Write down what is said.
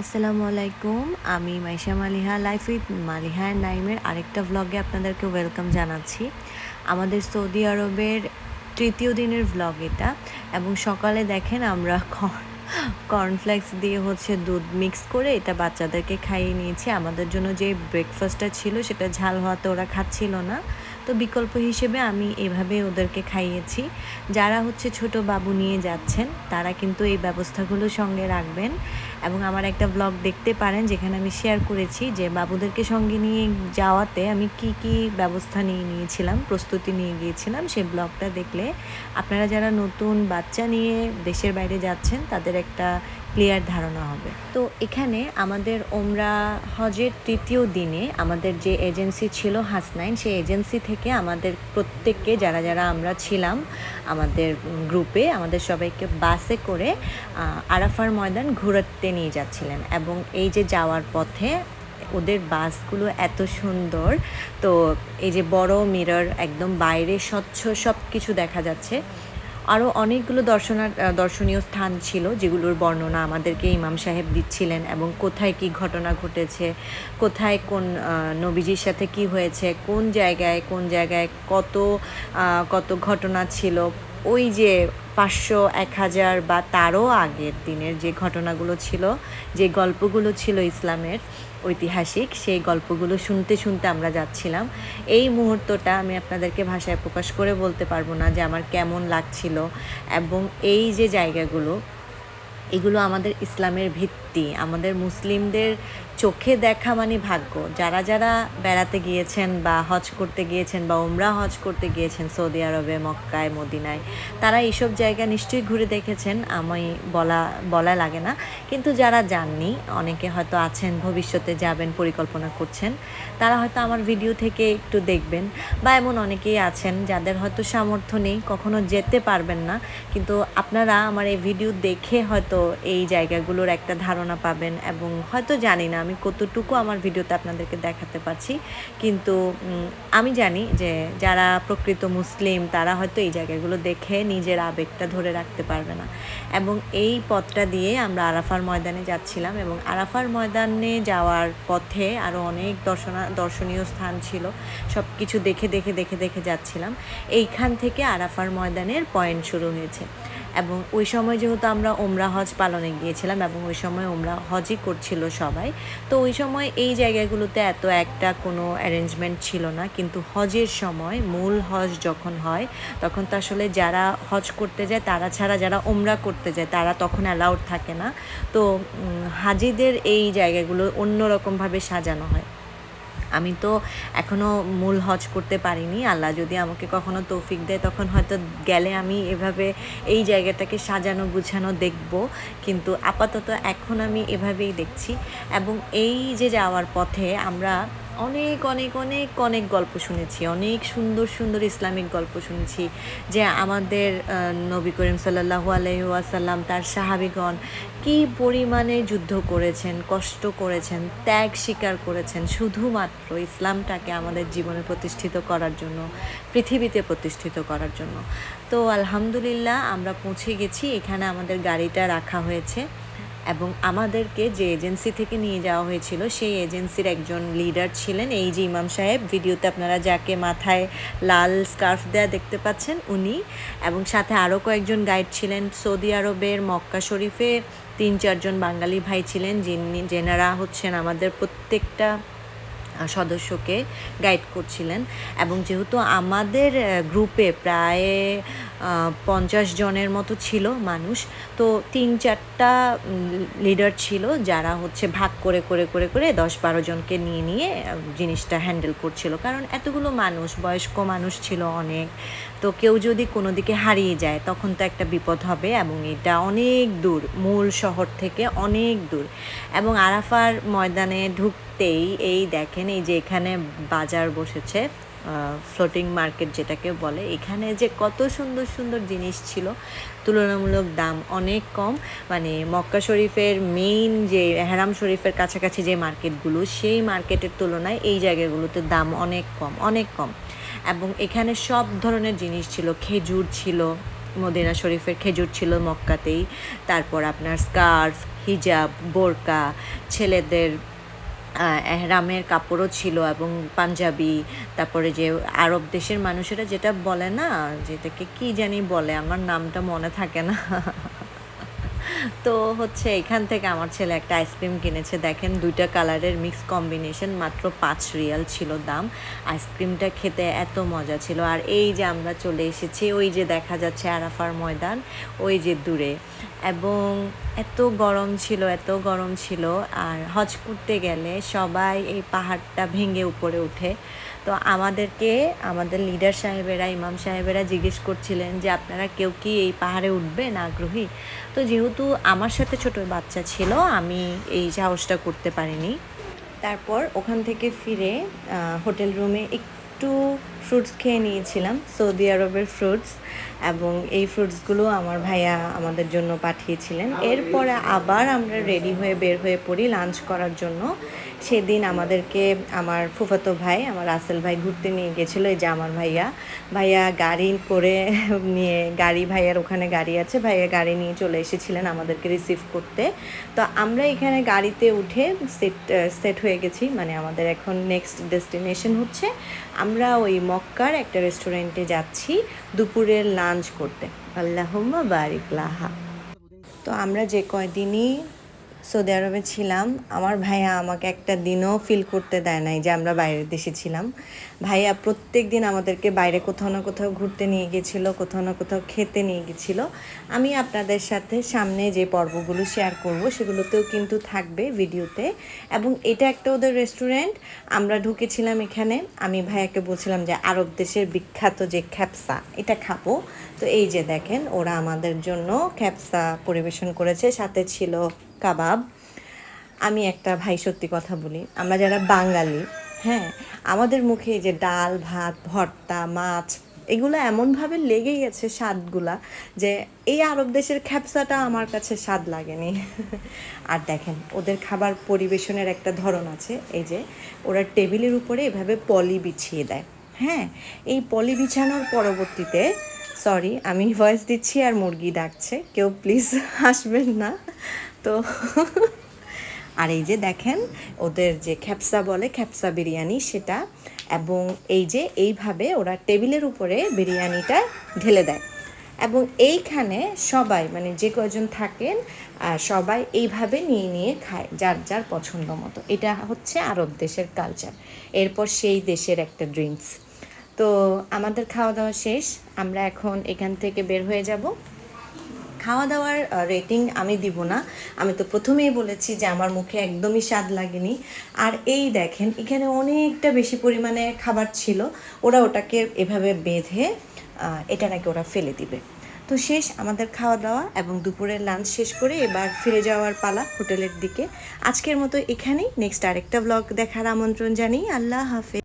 আসসালামু আলাইকুম। আমি Maisha Maliha life with Maliha and নাইমের আরেকটা ভ্লগে আপনাদেরকে ওয়েলকাম জানাচ্ছি। আমাদের সৌদি আরবের তৃতীয় দিনের ভ্লগ এটা এবং সকালে দেখেন আমরা কর্নফ্লেক্স দিয়ে হচ্ছে দুধ মিক্স করে এটা বাচ্চাদেরকে খাইয়ে নিয়েছি। আমাদের জন্য যে ব্রেকফাস্টটা ছিল সেটা ঝাল হওয়াতে ওরা খাচ্ছিল না। তো বিকল্প হিসেবে আমি এভাবে ওদেরকে খাইয়েছি। যারা হচ্ছে ছোট বাবু নিয়ে যাচ্ছেন, তারা কিন্তু এই ব্যবস্থাগুলো সঙ্গে রাখবেন। এবং আমার একটা ব্লগ দেখতে পারেন, যেখানে আমি শেয়ার করেছি যে বাবুদেরকে সঙ্গে নিয়ে যাওয়াতে আমি কি কি ব্যবস্থা নিয়ে নিয়েছিলাম, প্রস্তুতি নিয়ে গিয়েছিলাম। সেই ব্লগটা দেখলে আপনারা যারা নতুন বাচ্চা নিয়ে দেশের বাইরে যাচ্ছেন, তাদের একটা ক্লিয়ার ধারণা হবে। তো এখানে আমাদের ওমরা হজের তৃতীয় দিনে আমাদের যে এজেন্সি ছিল হাসনাইন, সেই এজেন্সি থেকে আমাদের প্রত্যেককে, যারা যারা আমরা ছিলাম আমাদের গ্রুপে, আমাদের সবাইকে বাসে করে আরাফার ময়দান ঘুরাতে নিয়ে যাচ্ছিলেন। এবং এই যে যাওয়ার পথে ওদের বাসগুলো এত সুন্দর, তো এই যে বড় মিরর, একদম বাইরে স্বচ্ছ সব কিছু দেখা যাচ্ছে। আরও অনেকগুলো দর্শনা দর্শনীয় স্থান ছিল যেগুলোর বর্ণনা আমাদেরকে ইমাম সাহেব দিচ্ছিলেন এবং কোথায় কি ঘটনা ঘটেছে, কোথায় কোন নবীজির সাথে কি হয়েছে, কোন জায়গায় কোন জায়গায় কত কত ঘটনা ছিল। ওই যে পাঁচশো এক হাজার বা তারও আগের দিনের যে ঘটনাগুলো ছিল, যে গল্পগুলো ছিল ইসলামের ঐতিহাসিক সেই গল্পগুলো শুনতে শুনতে আমরা যাচ্ছিলাম। এই মুহূর্তটা আমি আপনাদেরকে ভাষায় প্রকাশ করে বলতে পারব না যে আমার কেমন লাগছিল এবং এই যে জায়গাগুলো, এগুলো আমাদের ইসলামের ভিত্তি আমাদের মুসলিমদের চোখে দেখা মানে ভাগ্য। যারা যারা বেড়াতে গিয়েছেন বা হজ করতে গিয়েছেন বা উমরা হজ করতে গিয়েছেন সৌদি আরবে, মক্কায়, মদিনায়, তারা এইসব জায়গা নিশ্চয়ই ঘুরে দেখেছেন, আমি বলা বলা লাগে না। কিন্তু যারা যাননি, অনেকে হয়তো আছেন, ভবিষ্যতে যাবেন, পরিকল্পনা করছেন, তারা হয়তো আমার ভিডিও থেকে একটু দেখবেন। বা এমন অনেকেই আছেন যাদের হয়তো সামর্থ্য নেই, কখনো যেতে পারবেন না। কিন্তু আপনারা আমার এই ভিডিও দেখে হয়তো এই জায়গাগুলোর একটা ধারণা পাবেন এবং হয়তো জানি না আমি কতটুকু আমার ভিডিওতে আপনাদেরকে দেখাতে পারছি। কিন্তু আমি জানি যে যারা প্রকৃত মুসলিম, তারা হয়তো এই জায়গাগুলো দেখে নিজের আবেগটা ধরে রাখতে পারবে না। এবং এই পথটা দিয়ে আমরা আরাফার ময়দানে যাচ্ছিলাম এবং আরাফার ময়দানে যাওয়ার পথে আরও অনেক দর্শনা, দর্শনীয় স্থান ছিল। সব কিছু দেখে দেখে দেখে দেখে যাচ্ছিলাম। এইখান থেকে আরাফার ময়দানের পয়েন্ট শুরু হয়েছে। এবং ওই সময় যেহেতু আমরা ওমরা হজ পালনে গিয়েছিলাম এবং ওই সময় ওমরা হজই করছিল সবাই, তো ওই সময় এই জায়গাগুলোতে এত একটা কোনো অ্যারেঞ্জমেন্ট ছিল না। কিন্তু হজের সময় মূল হজ যখন হয়, তখন তো আসলে যারা হজ করতে যায়, তারা ছাড়া যারা ওমরা করতে যায়, তারা তখন অ্যালাউড থাকে না। তো হাজিদের এই জায়গাগুলো অন্যরকমভাবে সাজানো হয়। আমি তো এখনও মূল হজ করতে পারিনি। আল্লাহ যদি আমাকে কখনো তৌফিক দেয়, তখন হয়তো গেলে আমি এভাবে এই জায়গাটাকে সাজানো, গুছানো দেখব। কিন্তু আপাতত এখন আমি এভাবেই দেখছি। এবং এই যে যাওয়ার পথে আমরা অনেক অনেক অনেক অনেক গল্প শুনেছি। অনেক সুন্দর সুন্দর ইসলামিক গল্প শুনেছি যে আমাদের নবী করিম সাল্লাহু আলহাসাল্লাম তার সাহাবিগণ কি পরিমাণে যুদ্ধ করেছেন, কষ্ট করেছেন, ত্যাগ স্বীকার করেছেন শুধুমাত্র ইসলামটাকে আমাদের জীবনে প্রতিষ্ঠিত করার জন্য, পৃথিবীতে প্রতিষ্ঠিত করার জন্য। তো আলহামদুলিল্লাহ আমরা পৌঁছে গেছি। এখানে আমাদের গাড়িটা রাখা হয়েছে। এবং আমাদেরকে যে এজেন্সি থেকে নিয়ে যাওয়া হয়েছিল, সেই এজেন্সির একজন লিডার ছিলেন এই যে ইমাম সাহেব। ভিডিওতে আপনারা যাকে মাথায় লাল স্কার্ফ দেয়া দেখতে পাচ্ছেন, উনি। এবং সাথে আরও কয়েকজন গাইড ছিলেন, সৌদি আরবের মক্কা শরীফে তিন, চারজন বাঙালি ভাই ছিলেন, যিনি, যেনারা হচ্ছেন আমাদের প্রত্যেকটা সদস্যকে গাইড করছিলেন। এবং যেহেতু আমাদের গ্রুপে প্রায় পঞ্চাশ জনের মতো ছিল মানুষ। তো তিন চারটা লিডার ছিল যারা হচ্ছে ভাগ করে করে করে করে দশ বারো জনকে নিয়ে নিয়ে জিনিসটা হ্যান্ডেল করছিল। কারণ এতগুলো মানুষ, বয়স্ক মানুষ ছিল অনেক। তো কেউ যদি কোনো দিকে হারিয়ে যায়, তখন তো একটা বিপদ হবে এবং এটা অনেক দূর, মূল শহর থেকে অনেক দূর। এবং আরাফার ময়দানে ঢুকতেই এই দেখেন, এই যে এখানে বাজার বসেছে ফ্লোটিং মার্কেট যেটাকে বলে, এখানে যে কত সুন্দর সুন্দর জিনিস ছিল, তুলনামূলক দাম অনেক কম। মানে মক্কা শরীফের মেইন যে, হেরাম শরীফের কাছাকাছি যে মার্কেটগুলো সেই মার্কেটের তুলনায় এই জায়গাগুলোতে দাম অনেক কম অনেক কম। এবং এখানে সব ধরনের জিনিস ছিল, খেজুর ছিল, মদিনা শরীফের খেজুর ছিল মক্কাতেই। তারপর আপনার স্কার্ফ হিজাব বোরকা, ছেলেদের এহরামের কাপড়ও ছিল এবং পাঞ্জাবি, তারপরে যে আরব দেশের মানুষেরা যেটা বলে না, যেটাকে কি জানি বলে, আমার নামটা মনে থাকে না। তো হচ্ছে এখান থেকে আমার ছেলে একটা আইসক্রিম কিনেছে। দেখেন দুইটা কালারের মিক্স কম্বিনেশন মাত্র পাঁচ রিয়াল ছিল দাম। আইসক্রিমটা খেতে এত মজা ছিল। আর এই যে আমরা চলে এসেছি, ওই যে দেখা যাচ্ছে আরাফার ময়দান, ওই যে দূরে। এবং এত গরম ছিল, এত গরম ছিল। আর হজ করতে গেলে সবাই এই পাহাড়টা ভেঙে উপরে উঠে। তো আমাদেরকে, আমাদের লিডার সাহেবেরা, ইমাম সাহেবেরা জিজ্ঞেস করছিলেন যে আপনারা কেউ কি এই পাহাড়ে উঠবেন আগ্রহী? তো যেহেতু আমার সাথে ছোট বাচ্চা ছিল, আমি এই সাহসটা করতে পারিনি। তারপর ওখান থেকে ফিরে হোটেল রুমে একটু ফ্রুটস খেয়ে নিয়েছিলাম সৌদি আরবের ফ্রুটস এবং এই ফ্রুটসগুলো আমার ভাইয়া আমাদের জন্য পাঠিয়েছিলেন। এরপরে আবার আমরা রেডি হয়ে বের হয়ে পড়ি লাঞ্চ করার জন্য। সেদিন আমাদেরকে আমার ফুফাতো ভাই, আমার রাসেল ভাই ঘুরতে নিয়ে গেছিল, এই যে আমার ভাইয়া। ভাইয়া গাড়ি করে নিয়ে, গাড়ি, ভাইয়ার ওখানে গাড়ি আছে, ভাইয়া গাড়ি নিয়ে চলে এসেছিলেন আমাদেরকে রিসিভ করতে। তো আমরা এখানে গাড়িতে উঠে সেট সেট হয়ে গেছি মানে আমাদের এখন নেক্সট ডেস্টিনেশন হচ্ছে। আমরা ওই মক্কার একটা রেস্টুরেন্টে যাচ্ছি দুপুরের লাঞ্চ করতে। আল্লাহ বারিক লাহা। তো আমরা যে কয়দিনই সৌদি আরবে ছিলাম। আমার ভাইয়া আমাকে একটা দিনও ফিল করতে দেয় নাই যে আমরা বাইরের দেশে ছিলাম। ভাইয়া প্রত্যেক দিন আমাদেরকে বাইরে কোথাও না কোথাও ঘুরতে নিয়ে গেছিল, কোথাও না কোথাও খেতে নিয়ে গেছিল। আমি আপনাদের সাথে সামনে যে পর্বগুলো শেয়ার করব, সেগুলোতেও কিন্তু থাকবে ভিডিওতে এবং এটা একটা ওদের রেস্টুরেন্ট আমরা ঢুকেছিলাম এখানে। আমি ভাইয়াকে বলছিলাম যে আরব দেশের বিখ্যাত যে খ্যাপসা, এটা খাব। তো এই যে দেখেন, ওরা আমাদের জন্য খ্যাপসা পরিবেশন করেছে। সাথে ছিল কাবাব। আমি একটা ভাই সত্যি কথা বলি, আমরা যারা বাঙালি হ্যাঁ আমাদের মুখে যে ডাল, ভাত, ভর্তা, মাছ, এগুলো এমনভাবে লেগে গেছে স্বাদগুলা যে এই আরব দেশের খ্যাপসাটা আমার কাছে স্বাদ লাগেনি। আর দেখেন, ওদের খাবার পরিবেশনের একটা ধরন আছে, এই যে ওরা টেবিলের উপরে এভাবে পলি বিছিয়ে দেয়। হ্যাঁ এই পলি বিছানোর পরবর্তীতে সরি আমি ভয়েস দিচ্ছি আর মুরগি ডাকছে, কেউ প্লিজ আসবেন না। তো আর এই যে দেখেন, ওদের যে খ্যাপসা বলে, খ্যাপসা বিরিয়ানি সেটা, এবং এই যে এইভাবে ওরা টেবিলের উপরে বিরিয়ানিটা ঢেলে দেয়। এবং এইখানে সবাই মানে যে কজন থাকেন সবাই এইভাবে নিয়ে নিয়ে খায়, যার যার পছন্দ মতো। এটা হচ্ছে আরব দেশের কালচার এরপর সেই দেশের একটা ড্রিঙ্কস তো আমাদের খাওয়া দাওয়া শেষ। আমরা এখন এখান থেকে বের হয়ে যাব। খাওয়া দাওয়ার রেটিং আমি দিব না। আমি তো প্রথমেই বলেছি যে আমার মুখে একদমই স্বাদ লাগেনি। আর এই দেখেন, এখানে অনেকটা বেশি পরিমাণে খাবার ছিল। ওরা ওটাকে এভাবে বেঁধে এটা নাকি ওরা ফেলে দিবে। তো শেষ আমাদের খাওয়া দাওয়া এবং দুপুরের লাঞ্চ শেষ করে এবার ফিরে যাওয়ার পালা হোটেলের দিকে। আজকের মতো এখানেই। নেক্সট আরেকটা ব্লগ দেখার আমন্ত্রণ জানিয়ে আল্লাহ হাফেজ।